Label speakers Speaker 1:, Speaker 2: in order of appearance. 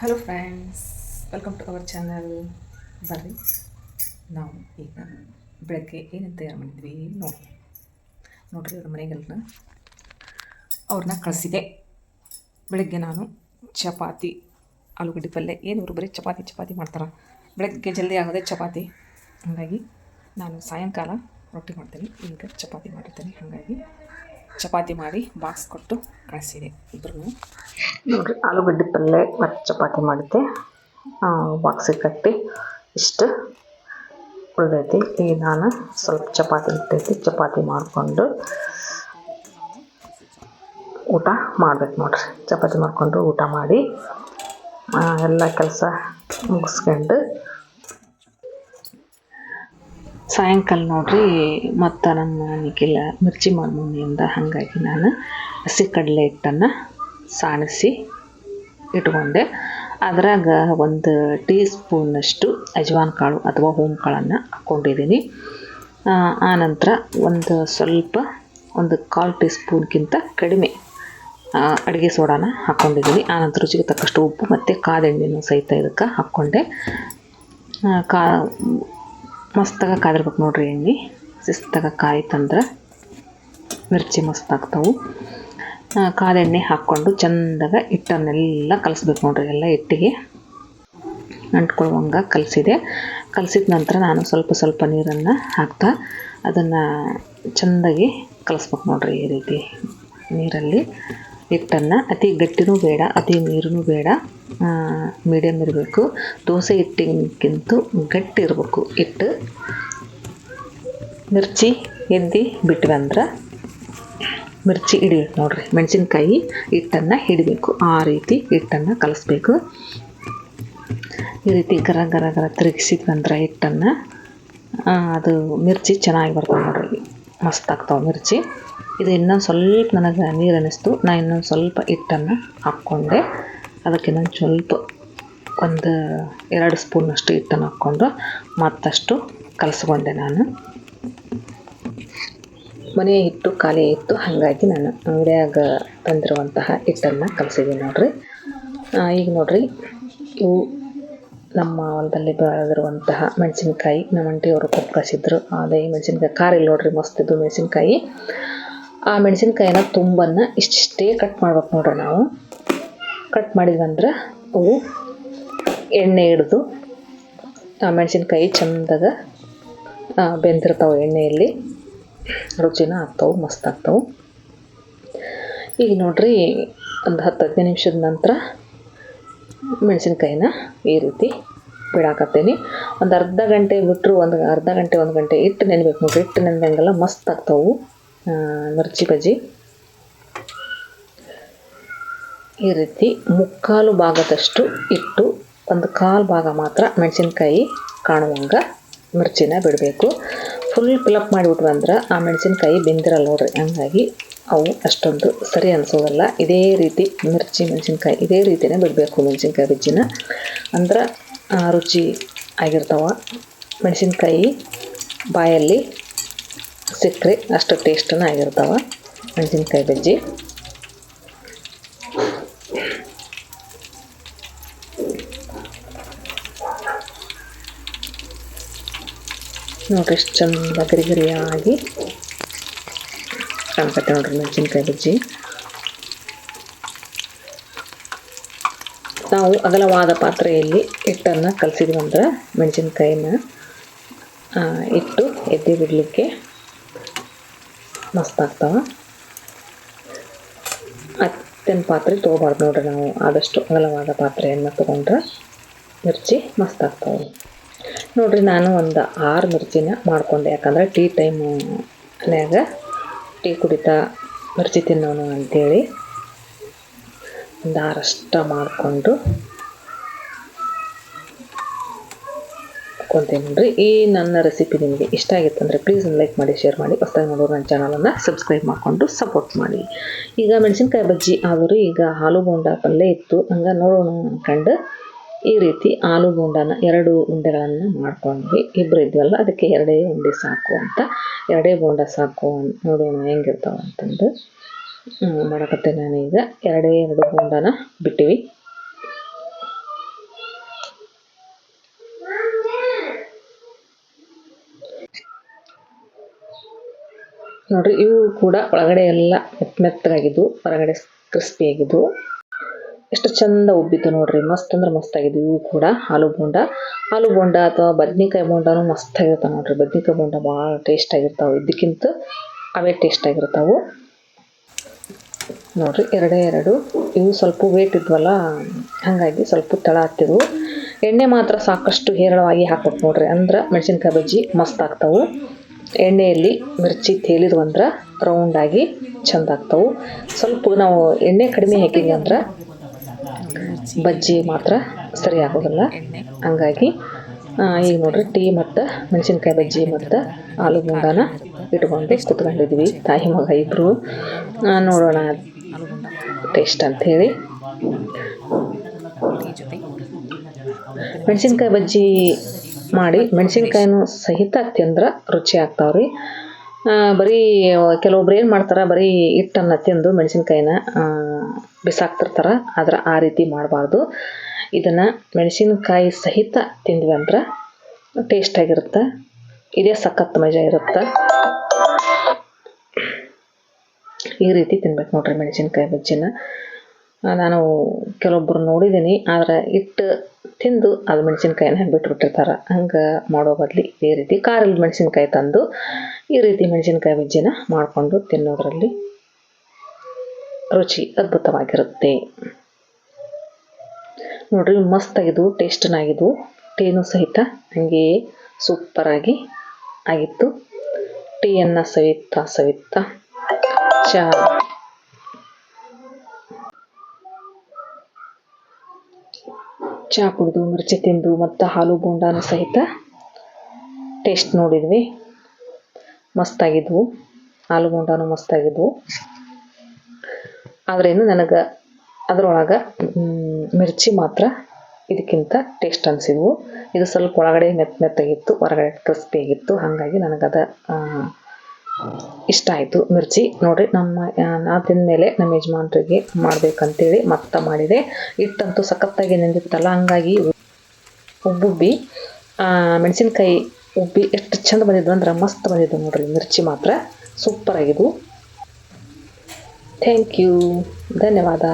Speaker 1: Hello friends welcome to our channel ಬರ್ರಿ ನಾವು ಈಗ ಬೆಳಗ್ಗೆ ಏನು ತಯಾರು ಮಾಡಿದ್ವಿ ನೋಡಿ ನೋಡಿರಿ ಅವ್ರ ಮನೆಗೆಲ್ಲ ಅವ್ರನ್ನ ಕಳಿಸಿದೆ. ಬೆಳಗ್ಗೆ ನಾನು ಚಪಾತಿ, ಆಲೂಗಡ್ಡೆ ಪಲ್ಯ. ಏನು ಇವರು ಬರೀ ಚಪಾತಿ ಚಪಾತಿ ಮಾಡ್ತಾರೆ? ಬೆಳಗ್ಗೆ ಜಲ್ದಿ ಆಗೋದೇ ಚಪಾತಿ. ಹಾಗಾಗಿ ನಾನು ಸಾಯಂಕಾಲ ರೊಟ್ಟಿ ಮಾಡ್ತೀನಿ. ಈಗ ಚಪಾತಿ ಮಾಡಿರ್ತೀನಿ. ಹಾಗಾಗಿ ಚಪಾತಿ ಮಾಡಿ ಬಾಕ್ಸ್ ಕೊಟ್ಟು ಕಳಿಸಿದೆ ಇಬ್ಬರು ನೋಡಿರಿ, ಆಲೂಗಡ್ಡೆ ಪಲ್ಯ ಮತ್ತು ಚಪಾತಿ ಮಾಡಿದ್ದೆ ಬಾಕ್ಸಿಗೆ ಕಟ್ಟಿ ಇಷ್ಟು ಉಳಿದೈತಿ. ಈಗ ನಾನು ಸ್ವಲ್ಪ ಚಪಾತಿ ಇಟ್ಟೈತಿ ಚಪಾತಿ ಮಾಡಿಕೊಂಡು ಊಟ ಮಾಡ್ಬೇಕು ನೋಡಿರಿ. ಚಪಾತಿ ಮಾಡಿಕೊಂಡು ಊಟ ಮಾಡಿ ಎಲ್ಲ ಕೆಲಸ ಮುಗಿಸ್ಕೊಂಡು ಸಾಯಂಕಾಲ ನೋಡ್ರಿ, ಮತ್ತು ನಮ್ಮ ಮನೆಗೆಲ್ಲ ಮಿರ್ಚಿ ಮಾಮೂನಿಯಿಂದ ಹಾಗಾಗಿ ನಾನು ಹಸಿ ಕಡಲೆ ಹಿಟ್ಟನ್ನು ಸಾಣಿಸಿ ಇಟ್ಕೊಂಡೆ. ಅದ್ರಾಗ ಒಂದು ಟೀ ಸ್ಪೂನಷ್ಟು ಅಜ್ವಾನ್ ಕಾಳು ಅಥವಾ ಹೋಮ್ ಕಾಳನ್ನು ಹಾಕ್ಕೊಂಡಿದ್ದೀನಿ ಆನಂತರ ಒಂದು ಸ್ವಲ್ಪ ಒಂದು ಕಾಲು ಟೀ ಸ್ಪೂನ್ಗಿಂತ ಕಡಿಮೆ ಅಡುಗೆ ಸೋಡಾನ ಹಾಕ್ಕೊಂಡಿದ್ದೀನಿ ಆನಂತರ ರುಚಿಗೆ ತಕ್ಕಷ್ಟು ಉಪ್ಪು ಮತ್ತು ಕಾದೆಣ್ಣೆನೂ ಸಹಿತ ಇದಕ್ಕೆ ಹಾಕ್ಕೊಂಡೆ. ಕಾ ಮಸ್ತಾಗ ಕಾದಿರ್ಬೇಕು ನೋಡ್ರಿ ಎಣ್ಣೆ ಶಿಸ್ತಾಗ ಕಾಯ್ತಂದ್ರೆ ಮಿರ್ಚಿ ಮಸ್ತ್ ಆಗ್ತಾವೆ ಕಾದೆಣ್ಣೆ ಹಾಕ್ಕೊಂಡು ಚಂದಾಗ ಹಿಟ್ಟನ್ನೆಲ್ಲ ಕಲಿಸ್ಬೇಕು ನೋಡ್ರಿ, ಎಲ್ಲ ಹಿಟ್ಟಿಗೆ. ಅಂಟ್ಕೊಳ್ಳುವಂಗೆ ಕಲಸಿದೆ. ಕಲಸಿದ ನಂತರ ನಾನು ಸ್ವಲ್ಪ ಸ್ವಲ್ಪ ನೀರನ್ನು ಹಾಕ್ತಾ ಅದನ್ನು ಚೆಂದಾಗಿ ಕಲಿಸ್ಬೇಕು ನೋಡ್ರಿ ಈ ರೀತಿ ನೀರಲ್ಲಿ. ಹಿಟ್ಟನ್ನು ಅತಿ ಗಟ್ಟಿನೂ ಬೇಡ, ಅತಿ ನೀರೂ ಬೇಡ. ಮೀಡಿಯಮ್ ಇರಬೇಕು. ದೋಸೆ ಹಿಟ್ಟಿಗಿಂತ ಗಟ್ಟಿ ಇರಬೇಕು. ಹಿಟ್ಟು ಮಿರ್ಚಿ ಎದ್ದು ಬಿಟ್ವಂದ್ರೆ ಮಿರ್ಚಿ ಹಿಡಿಬೇಕು ನೋಡ್ರಿ, ಮೆಣಸಿನ್ಕಾಯಿ ಹಿಟ್ಟನ್ನು ಹಿಡಿಬೇಕು. ಆ ರೀತಿ ಹಿಟ್ಟನ್ನು ಕಲಿಸ್ಬೇಕು. ಈ ರೀತಿ ಗರ ಗರ ಗರ ತಿರುಗಿಸಿದ್ವಿ ಅಂದ್ರೆ ಹಿಟ್ಟನ್ನು ಅದು ಮಿರ್ಚಿ ಚೆನ್ನಾಗಿ ಬರ್ತವೆ ನೋಡ್ರಿ. ಮಸ್ತ್ ಆಗ್ತಾವೆ ಮಿರ್ಚಿ. ಇದು ಇನ್ನೊಂದು ಸ್ವಲ್ಪ ನನಗೆ ನೀರು ಅನ್ನಿಸ್ತು. ನಾ ಇನ್ನೊಂದು ಸ್ವಲ್ಪ ಹಿಟ್ಟನ್ನು ಹಾಕ್ಕೊಂಡೆ. ಅದಕ್ಕೆ ಇನ್ನೊಂದು ಸ್ವಲ್ಪ ಒಂದು ಎರಡು ಸ್ಪೂನಷ್ಟು ಹಿಟ್ಟನ್ನು ಹಾಕ್ಕೊಂಡು ಮತ್ತಷ್ಟು ಕಲಸ್ಕೊಂಡೆ ನಾನು. ಮನೆಯ ಹಿಟ್ಟು ಖಾಲಿ ಇತ್ತು. ಹಾಗಾಗಿ ನಾನು ಅಂಗಡಿಯಾಗ ತಂದಿರುವಂತಹ ಹಿಟ್ಟನ್ನು ಕಲಸಿದ್ದೀನಿ ನೋಡಿರಿ. ಈಗ ನೋಡಿರಿ, ಇವು ನಮ್ಮ ಹೊಲದಲ್ಲಿ ಬೆಳೆದಿರುವಂತಹ ಮೆಣಸಿನ್ಕಾಯಿ. ನಮ್ಮ ಅಂಟಿಯವರು ಕೊಟ್ಟು ಕಳಿಸಿದ್ರು. ಅದೇ ಮೆಣಸಿನ್ಕಾಯಿ ಖಾರ ಇಲ್ಲ ನೋಡಿರಿ, ಮಸ್ತ್ ಇದು ಮೆಣಸಿನ್ಕಾಯಿ. ಆ ಮೆಣಸಿನ್ಕಾಯಿನ ತುಂಬನ್ನು ಇಷ್ಟಿಷ್ಟೇ ಕಟ್ ಮಾಡ್ಬೇಕು ನೋಡ್ರಿ ನಾವು. ಕಟ್ ಮಾಡಿದ್ವಂದ್ರೆ ಅವು ಎಣ್ಣೆ ಹಿಡ್ದು, ಆ ಮೆಣಸಿನ್ಕಾಯಿ ಚಂದಾಗ ಬೆಂದಿರ್ತಾವೆ ಎಣ್ಣೆಯಲ್ಲಿ. ರುಚಿನ ಆಗ್ತಾವೆ, ಮಸ್ತ್ ಆಗ್ತಾವೆ. ಈಗ ನೋಡ್ರಿ, ಒಂದು ಹತ್ತು ಹದಿನೈದು ನಿಮಿಷದ ನಂತರ ಮೆಣಸಿನ್ಕಾಯಿನ ಈ ರೀತಿ ಬಿಡಾಕತ್ತೀನಿ. ಒಂದು ಅರ್ಧ ಗಂಟೆ ಬಿಟ್ಟರು ಒಂದು ಅರ್ಧ ಗಂಟೆ, ಒಂದು ಗಂಟೆ ಇಟ್ಟು ನೆನ್ಬೇಕು ನೋಡ್ರಿ. ಇಟ್ಟು ನೆನೆದಂಗೆಲ್ಲ ಮಸ್ತ್ ಆಗ್ತಾವೆ. ಮಿರ್ಚಿ ಬಜ್ಜಿ. ಈ ರೀತಿ ಮುಕ್ಕಾಲು ಭಾಗದಷ್ಟು ಇಟ್ಟು ಒಂದು ಕಾಲು ಭಾಗ ಮಾತ್ರ ಮೆಣಸಿನ್ಕಾಯಿ ಕಾಣುವಂಗ ಮಿರ್ಚಿನ ಬಿಡಬೇಕು. ಫುಲ್ ಫಿಲಪ್ ಮಾಡಿಬಿಟ್ವಿ ಅಂದ್ರೆ ಆ ಮೆಣಸಿನ್ಕಾಯಿ ಬೆಂದಿರಲ್ಲ ನೋಡ್ರಿ, ಹಂಗಾಗಿ ಅವು ಅಷ್ಟೊಂದು ಸರಿ ಅನಿಸೋದಲ್ಲ. ಇದೇ ರೀತಿ ಮಿರ್ಚಿ ಮೆಣಸಿನ್ಕಾಯಿ ಇದೇ ರೀತಿಯೇ ಬಿಡಬೇಕು ಮೆಣಸಿನ್ಕಾಯಿ ಬಜ್ಜಿನ. ಅಂದ್ರೆ ರುಚಿ ಆಗಿರ್ತಾವೆ. ಮೆಣಸಿನ್ಕಾಯಿ ಬಾಯಲ್ಲಿ ಸಿಕ್ಕರೆ ಅಷ್ಟು ಟೇಸ್ಟನ್ನು ಆಗಿರ್ತಾವೆ. ಮೆಣಸಿನ್ಕಾಯಿ ಬಜ್ಜಿ. ನೋಡ್ರಿ ಎಷ್ಟು ಚಂದ ಗರಿ ಗರಿಯಾಗಿ ಕಾಣ್ಕತ್ತೆ ನೋಡ್ರಿ ಮೆಣಸಿನ್ಕಾಯಿ ಬಜ್ಜಿ. ನಾವು ಅಗಲವಾದ ಪಾತ್ರೆಯಲ್ಲಿ ಹಿಟ್ಟನ್ನು ಕಲಸಿದ್ವಿ ಅಂದ್ರೆ ಮೆಣಸಿನ್ಕಾಯಿನ ಇಟ್ಟು ಎದ್ದೆ ಬಿಡಲಿಕ್ಕೆ ಮಸ್ತ್ ಆಗ್ತಾವೆ ಅತ್ತಿನ ಪಾತ್ರೆ ತೊಗೋಬಾರ್ದು ನೋಡ್ರಿ ನಾವು ಆದಷ್ಟು ಅಗಲವಾದ ಪಾತ್ರೆಯನ್ನು ತೊಗೊಂಡ್ರೆ ಮಿರ್ಚಿ ಮಸ್ತಾಗ್ತಾವೆ ನೋಡಿರಿ ನಾನು ಒಂದು ಆರು ಮಿರ್ಚಿನ ಮಾಡಿಕೊಂಡೆ ಯಾಕಂದ್ರೆ ಟೀ ಟೈಮ್ ಮನ್ಯಾಗ ಟೀ ಕುಡಿತಾ ಮಿರ್ಚಿ ತಿನ್ನೋನು ಅಂಥೇಳಿ ಒಂದು ಆರಷ್ಟ ಮಾಡಿಕೊಂಡು ನೋಡಿರಿ ಈ ನನ್ನ ರೆಸಿಪಿ ನಿಮಗೆ ಇಷ್ಟ ಆಗಿತ್ತು ಅಂದರೆ ಪ್ಲೀಸ್ ಲೈಕ್ ಮಾಡಿ ಶೇರ್ ಮಾಡಿ. ಹೊಸದಾಗಿ ನೋಡೋರು ನನ್ನ ಚಾನಲನ್ನು ಸಬ್ಸ್ಕ್ರೈಬ್ ಮಾಡಿಕೊಂಡು ಸಪೋರ್ಟ್ ಮಾಡಿ. ಈಗ ಮೆಣಸಿನ್ಕಾಯಿ ಬಜ್ಜಿ ಆದರೂ ಈಗ ಹಾಲು ಬೋಂಡ ಪಲ್ಯ ಇತ್ತು. ಹಂಗೆ ನೋಡೋಣ ಅಂದ್ಕೊಂಡು ಈ ರೀತಿ ಆಲೂ ಬೋಂಡನ ಎರಡು ಉಂಡೆಗಳನ್ನು ಮಾಡ್ಕೊಂಡ್ವಿ. ಇಬ್ಬರು ಇದ್ವಲ್ಲ, ಅದಕ್ಕೆ ಎರಡೇ ಉಂಡೆ ಸಾಕು ಅಂತ. ಎರಡೇ ಬೋಂಡ ಸಾಕು ನೋಡೋಣ ಹೆಂಗಿರ್ತಾವೆ ಅಂತಂದು ಮಾಡಕತ್ತೆ ನಾನೀಗ. ಎರಡೇ ಎರಡು ಬೋಂಡನ ಬಿಟ್ಟಿವಿ. ನೋಡ್ರಿ, ಇವು ಕೂಡ ಒಳಗಡೆ ಎಲ್ಲ ಮೆತ್ ಮೆತ್ತಗಾಗಿದ್ವು, ಹೊರಗಡೆ ಕ್ರಿಸ್ಪಿ ಆಗಿದ್ವು. ಎಷ್ಟು ಚಂದ ಉಬ್ಬಿತ್ತು ನೋಡ್ರಿ, ಮಸ್ತ್ ಅಂದ್ರೆ ಮಸ್ತ್ ಆಗಿದ್ವು ಇವು ಕೂಡ ಆಲೂ ಬೋಂಡ. ಆಲೂ ಬೋಂಡ ಅಥವಾ ಬದ್ನಿಕಾಯಿ ಬೋಂಡನೂ ಮಸ್ತ್ ಆಗಿರ್ತಾವೆ ನೋಡ್ರಿ, ಬದ್ನಿಕಾಯಿ ಬೋಂಡ ಭಾಳ ಟೇಸ್ಟ್ ಆಗಿರ್ತಾವೆ ಇದಕ್ಕಿಂತ ಅವೇ ಟೇಸ್ಟ್ ಆಗಿರ್ತಾವೆ. ನೋಡ್ರಿ, ಎರಡೇ ಎರಡು, ಇವು ಸ್ವಲ್ಪ ವೇಟ್ ಇದ್ವಲ್ಲ, ಹಾಗಾಗಿ ಸ್ವಲ್ಪ ತಳ ಹಾಕ್ತಿದ್ವು ಎಣ್ಣೆ ಮಾತ್ರ ಸಾಕಷ್ಟು ಹೇರಳವಾಗಿ ಹಾಕ್ಬೇಕು ನೋಡ್ರಿ, ಅಂದ್ರೆ ಮೆಣಸಿನ್ಕಾಯಿ ಬಜ್ಜಿ ಮಸ್ತ್ ಆಗ್ತಾವು. ಎಣ್ಣೆಯಲ್ಲಿ ಮಿರ್ಚಿ ತೇಲಿದ್ವು ಅಂದ್ರೆ ರೌಂಡಾಗಿ ಚಂದ ಆಗ್ತವೆ. ಸ್ವಲ್ಪ ನಾವು ಎಣ್ಣೆ ಕಡಿಮೆ ಹಾಕಿದ್ವಿ ಅಂದ್ರೆ ಬಜ್ಜಿ ಮಾತ್ರ ಸರಿ ಆಗೋದಿಲ್ಲ. ಹಂಗಾಗಿ ಈಗ ನೋಡ್ರಿ ಟೀ ಮತ್ತು ಮೆಣಸಿನ್ಕಾಯಿ ಬಜ್ಜಿ ಮತ್ತು ಆಲೂ ಬೋಂಡಾನ ಇಟ್ಕೊಂಡು ಕುತ್ಕೊಂಡಿದ್ವಿ. ತಾಯಿ ಮಗ ಇಬ್ಬರು ನೋಡೋಣ ಟೇಸ್ಟ್ ಅಂಥೇಳಿ ಮೆಣಸಿನ್ಕಾಯಿ ಬಜ್ಜಿ ಮಾಡಿ ಮೆಣಸಿನ್ಕಾಯಿನೂ ಸಹಿತ ತಿಂದ್ರೆ ರುಚಿ ಆಗ್ತಾವ್ರಿ. ಬರೀ ಕೆಲವೊಬ್ರು ಏನು ಮಾಡ್ತಾರೆ, ಬರೀ ಹಿಟ್ಟನ್ನು ತಿಂದು ಮೆಣಸಿನ್ಕಾಯಿನ ಬಿಸಾಕ್ತಿರ್ತಾರೆ. ಆದ್ರೆ ಆ ರೀತಿ ಮಾಡಬಾರ್ದು. ಇದನ್ನು ಮೆಣಸಿನ್ಕಾಯಿ ಸಹಿತ ತಿಂದ್ವಿ ಅಂದ್ರೆ ಟೇಸ್ಟ್ ಆಗಿರುತ್ತೆ. ಇದೇ ಸಖತ್ ಮಜಾ ಇರುತ್ತೆ. ಈ ರೀತಿ ತಿನ್ಬೇಕು ನೋಡ್ರಿ ಮೆಣಸಿನ್ಕಾಯಿ ಬಜ್ಜಿನ. ನಾನು ಕೆಲವೊಬ್ಬರು ನೋಡಿದ್ದೀನಿ ಆದರೆ ಹಿಟ್ಟು ತಿಂದು ಅದು ಮೆಣಸಿನ್ಕಾಯಿನ ಬಿಟ್ಬಿಟ್ಟಿರ್ತಾರೆ ಹಂಗೆ ಮಾಡೋ ಬದಲಿ ಇದೇ ರೀತಿ ಖಾರದ ಮೆಣಸಿನ್ಕಾಯಿ ತಂದು ಈ ರೀತಿ ಮೆಣಸಿನ್ಕಾಯಿ ಬಜ್ಜಿನ ಮಾಡಿಕೊಂಡು ತಿನ್ನೋದ್ರಲ್ಲಿ ರುಚಿ ಅದ್ಭುತವಾಗಿರುತ್ತೆ. ನೋಡ್ರಿ ಮಸ್ತ್ ಟೇಸ್ಟ್ನಾಗಿದ್ವು ಟೀನು ಸಹಿತ ಹಂಗೆ ಸೂಪರಾಗಿ ಆಗಿತ್ತು. ಟೀಯನ್ನು ಸವಿತಾ ಸವಿತಾ ಚಾ. ಚಾ ಕುಡಿದು, ಮಿರ್ಚಿ ತಿಂದು, ಮತ್ತು ಹಾಲು ಬೋಂಡಾನು ಸಹಿತ ಟೇಸ್ಟ್ ನೋಡಿದ್ವಿ. ಮಸ್ತಾಗಿದ್ವು. ಹಾಲು ಬೋಂಡಾನು ಮಸ್ತಾಗಿದ್ವು. ಆದ್ರೇನು ನನಗೆ ಅದರೊಳಗೆ ಮಿರ್ಚಿ ಮಾತ್ರ ಇದಕ್ಕಿಂತ ಟೇಸ್ಟ್ ಅನಿಸಿದ್ವು. ಇದು ಸ್ವಲ್ಪ ಒಳಗಡೆ ಮೆತ್ತ ಮೆತ್ತಾಗಿತ್ತು, ಹೊರಗಡೆ ಕ್ರಿಸ್ಪಿ ಆಗಿತ್ತು. ಹಾಗಾಗಿ ನನಗದ ಇಷ್ಟ ಆಯಿತು. ಮಿರ್ಚಿ ನೋಡಿ ನಮ್ಮ ನಾ ತಿಂದಮೇಲೆ ನಮ್ಮ ಯಜಮಾನ್ರಿಗೆ ಮಾಡಬೇಕಂತೇಳಿ ಮತ್ತೆ ಮಾಡಿದೆ. ಹಿಟ್ಟಂತೂ ಸಖತ್ತಾಗಿ ನೆಂದಿತ್ತಲ್ಲ, ಹಂಗಾಗಿ ಉಬ್ಬುಬ್ಬಿ ಮೆಣಸಿನ್ಕಾಯಿ ಉಬ್ಬಿ ಎಷ್ಟು ಚಂದ ಬಂದಿದ್ವು ಅಂದ್ರೆ ಮಸ್ತ್ ಬಂದಿದ್ವು ನೋಡ್ರಿ, ಮಿರ್ಚಿ ಮಾತ್ರ. ಸೂಪರ್ ಆಗಿದ್ವು. ಥ್ಯಾಂಕ್ ಯು ಧನ್ಯವಾದ.